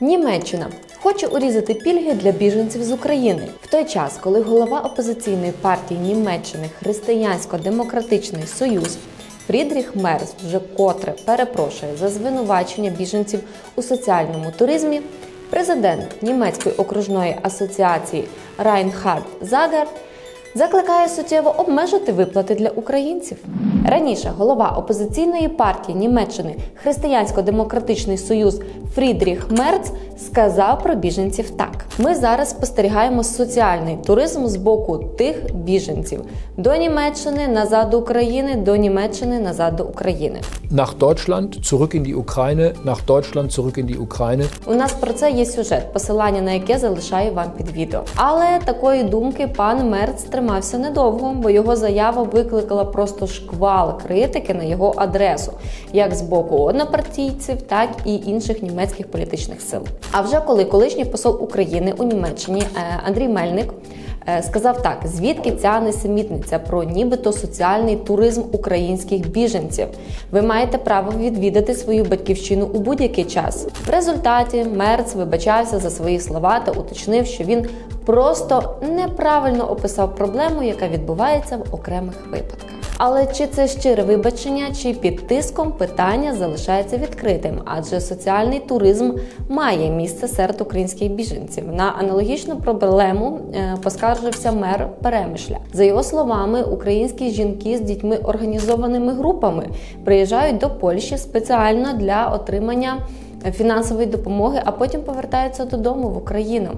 Німеччина хоче урізати пільги для біженців з України в той час, коли голова опозиційної партії Німеччини Християнсько-демократичний союз Фрідріх Мерц вже котре перепрошує за звинувачення біженців у соціальному туризмі. Президент німецької окружної асоціації Райнхард Загер закликає суттєво обмежити виплати для українців. Раніше голова опозиційної партії Німеччини Християнсько-демократичний союз Фрідріх Мерц сказав про біженців так: ми зараз спостерігаємо соціальний туризм з боку тих біженців до Німеччини, назад до України, до Німеччини, назад до України. nach Deutschland, zurück in die Ukraine, nach Deutschland, zurück in die Ukraine. У нас про це є сюжет, посилання на яке залишаю вам під відео. Але такої думки пан Мерц тримався недовго, бо його заява викликала просто шквал критики на його адресу, як з боку однопартійців, так і інших німецьких політичних сил. А вже коли колишній посол України у Німеччині е, Андрій Мельник е, сказав так: звідки ця несемітниця про нібито соціальний туризм українських біженців? Ви маєте право відвідати свою батьківщину у будь-який час. В результаті Мерц вибачався за свої слова та уточнив, що він просто неправильно описав проблему, яка відбувається в окремих випадках. Але чи це щире вибачення, чи під тиском питання залишається відкритим, адже соціальний туризм має місце серед українських біженців. На аналогічну проблему е, поскаржився мер Перемишля. За його словами, українські жінки з дітьми організованими групами приїжджають до Польщі спеціально для отримання фінансової допомоги, а потім повертаються додому в Україну.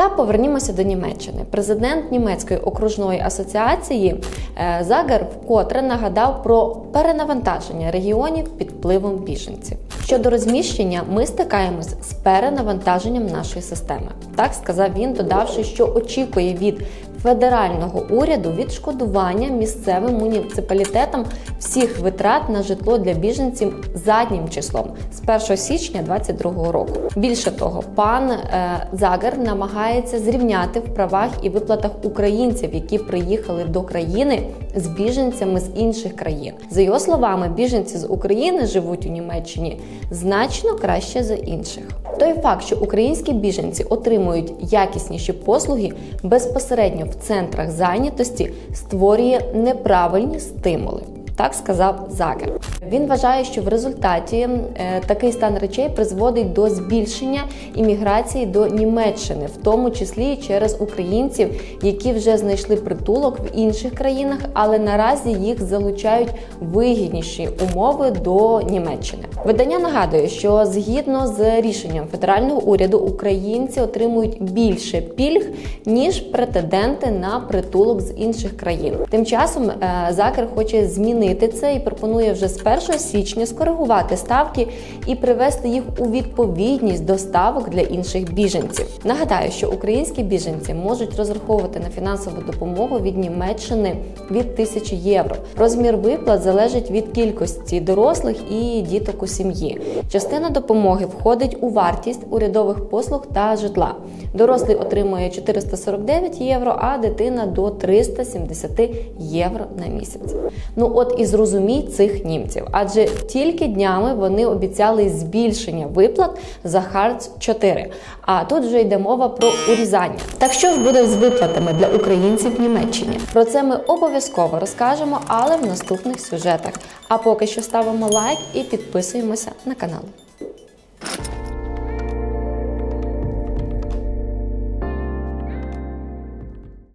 Та повернімося до Німеччини. Президент німецької окружної асоціації е, Загер вкотре нагадав про перенавантаження регіонів під впливом біженців. Щодо розміщення, ми стикаємось з перенавантаженням нашої системи. Так сказав він, додавши, що очікує від федерального уряду відшкодування місцевим муніципалітетам всіх витрат на житло для біженців заднім числом з 1 січня 2022 року. Більше того, пан е, Загер намагається зрівняти в правах і виплатах українців, які приїхали до країни з біженцями з інших країн. За його словами, біженці з України живуть у Німеччині значно краще за інших. Той факт, що українські біженці отримують якісніші послуги безпосередньо в центрах зайнятості, створює неправильні стимули. Так сказав Загер. Він вважає, що в результаті е, такий стан речей призводить до збільшення імміграції до Німеччини, в тому числі через українців, які вже знайшли притулок в інших країнах, але наразі їх залучають вигідніші умови до Німеччини. Видання нагадує, що згідно з рішенням федерального уряду українці отримують більше пільг ніж претенденти на притулок з інших країн. Тим часом е, Закер хоче змінити це і пропонує вже з 1 січня скоригувати ставки і привести їх у відповідність до ставок для інших біженців. Нагадаю, що українські біженці можуть розраховувати на фінансову допомогу від Німеччини від 1000 євро. Розмір виплат залежить від кількості дорослих і діток у сім'ї. Частина допомоги входить у вартість урядових послуг та житла. Дорослий отримує 449 євро, а дитина до 370 євро на місяць. Ну от і зрозумій цих німців, адже тільки днями вони обіцяли збільшення виплат за Харц 4. А тут вже йде мова про урізання. Так що ж буде з виплатами для українців в Німеччині? Про це ми обов'язково розкажемо, але в наступних сюжетах. А поки що ставимо лайк і підписуємося на канал.